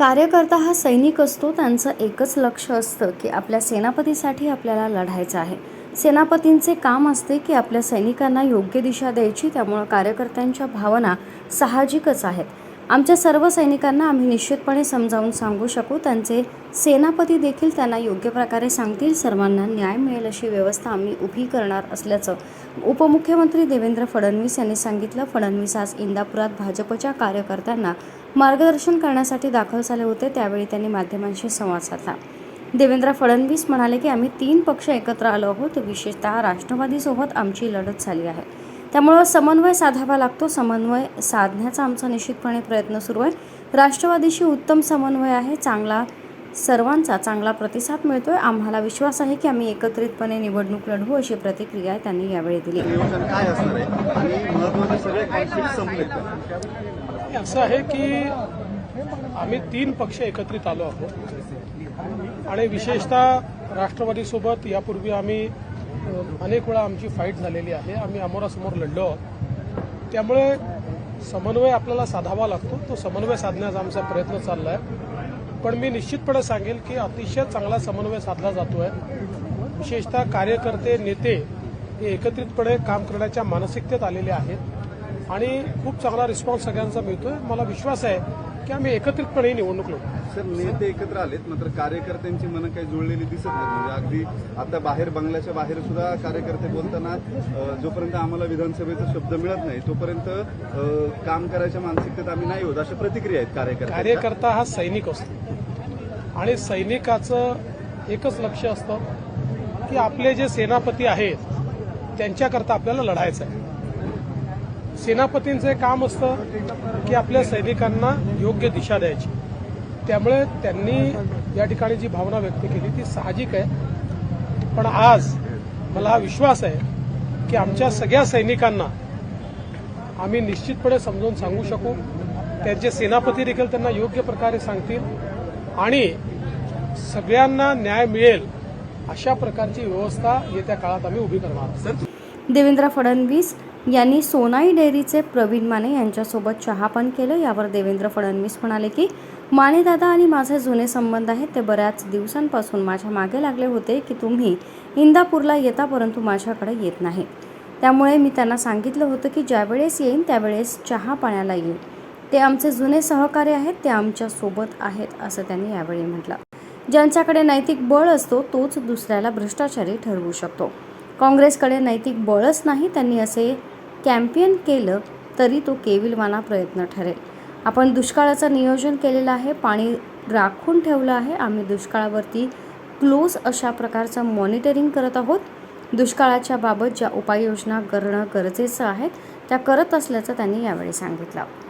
कार्यकर्ता हा सैनिक असतो त्यांचं एकच लक्ष असतं की आपल्या सेनापतीसाठी आपल्याला लढायचं आहे. सेनापतींचे काम असते की आपल्या सैनिकांना योग्य दिशा द्यायची त्यामुळं कार्यकर्त्यांच्या भावना साहजिकच आहेत. आमच्या सर्व सैनिकांना आम्ही निश्चितपणे समजावून सांगू शकू. त्यांचे सेनापती देखील त्यांना योग्य प्रकारे सांगतील. सर्वांना न्याय मिळेल अशी व्यवस्था आम्ही उभी करणार असल्याचं उपमुख्यमंत्री देवेंद्र फडणवीस यांनी सांगितलं. फडणवीस आज इंदापुरात भाजपच्या कार्यकर्त्यांना मार्गदर्शन करण्यासाठी दाखल झाले होते त्यावेळी त्यांनी माध्यमांशी संवाद साधला. देवेंद्र फडणवीस म्हणाले की आम्ही तीन पक्ष एकत्र आलो आहोत. विशेषतः राष्ट्रवादीसोबत आमची लढत झाली आहे. त्यामुळं समन्वय साधावा लागतो. समन्वय साधण्याचा आमचा निश्चितपणे प्रयत्न सुरू आहे. राष्ट्रवादीशी उत्तम समन्वय आहे. चांगला सर्वांचा चांगला प्रतिसाद मिळतोय. आम्हाला विश्वास आहे की आम्ही एकत्रितपणे निवडणूक लढवू अशी प्रतिक्रिया त्यांनी यावेळी दिली. असं आहे की आम्ही तीन पक्ष एकत्रित आलो आहोत. आणि विशेषतः राष्ट्रवादीसोबत यापूर्वी आम्ही अनेक वेळा आमची फाईट झालेली आहे. आम्ही अमोरासमोर लढलो आहोत. त्यामुळे समन्वय आपल्याला साधावा लागतो. तो समन्वय साधण्याचा आमचा प्रयत्न चालला आहे पण मी निश्चितपणे सांगेल की अतिशय चांगला समन्वय साधला जातो आहे विशेषतः कार्यकर्ते नेते हे एकत्रितपणे काम करण्याच्या मानसिकतेत आलेले आहेत. आणि खूप चांगला रिस्पॉन्स सगळ्यांचा मिळतोय. मला विश्वास आहे की आम्ही एकत्रितपणे निवडणूक लढू. सर नेते एकत्र आलेत मात्र कार्यकर्त्यांची मनं काही जुळलेली दिसत नाहीत. म्हणजे अगदी आता बाहेर बंगल्याच्या बाहेर सुद्धा कार्यकर्ते बोलताना जोपर्यंत आम्हाला विधानसभेचा शब्द मिळत नाही तोपर्यंत काम करायच्या मानसिकतेत आम्ही नाही होत अशा प्रतिक्रिया आहेत कार्यकर्ते कार्यकर्ता हा सैनिक असतो. आणि सैनिकाचं एकच लक्ष असतं की आपले जे सेनापती आहेत त्यांच्याकरता आपल्याला लढायचं आहे. सेनापतींचे काम असतं की आपल्या सैनिकांना योग्य दिशा द्यायची. त्यामुळे त्यांनी या ठिकाणी जी भावना व्यक्त केली ती साहजिक आहे. पण आज मला हा विश्वास आहे की आमच्या सगळ्या सैनिकांना आम्ही निश्चितपणे समजून सांगू शकू. त्यांचे सेनापती देखील त्यांना योग्य प्रकारे सांगतील आणि सगळ्यांना न्याय मिळेल अशा प्रकारची व्यवस्था येत्या काळात आम्ही उभी करणार देवेंद्र फडणवीस यांनी सोनाई डेअरीचे प्रवीण माने यांच्यासोबत चहापान केलं. यावर देवेंद्र फडणवीस म्हणाले की मानेदादा आणि माझे जुने संबंध आहेत ते बऱ्याच दिवसांपासून माझ्या मागे लागले होते की तुम्ही इंदापूरला येता परंतु माझ्याकडे येत नाही. त्यामुळे मी त्यांना सांगितलं होतं की ज्यावेळेस येईन त्यावेळेस चहा पाण्याला येईल. ते आमचे जुने सहकारी आहेत ते आमच्यासोबत आहेत असं त्यांनी यावेळी म्हटलं. ज्यांच्याकडे नैतिक बळ असतो तोच दुसऱ्याला भ्रष्टाचारी ठरवू शकतो. काँग्रेसकडे नैतिक बळच नाही त्यांनी असे कॅम्पियन केलं तरी तो केविलवाना प्रयत्न ठरेल. आपण दुष्काळाचं नियोजन केलेलं आहे पाणी राखून ठेवलं आहे आम्ही दुष्काळावरती क्लोज अशा प्रकारचं मॉनिटरिंग करत आहोत. दुष्काळाच्या बाबत ज्या उपाययोजना करणं गरजेचं आहे त्या करत असल्याचं त्यांनी यावेळी सांगितलं.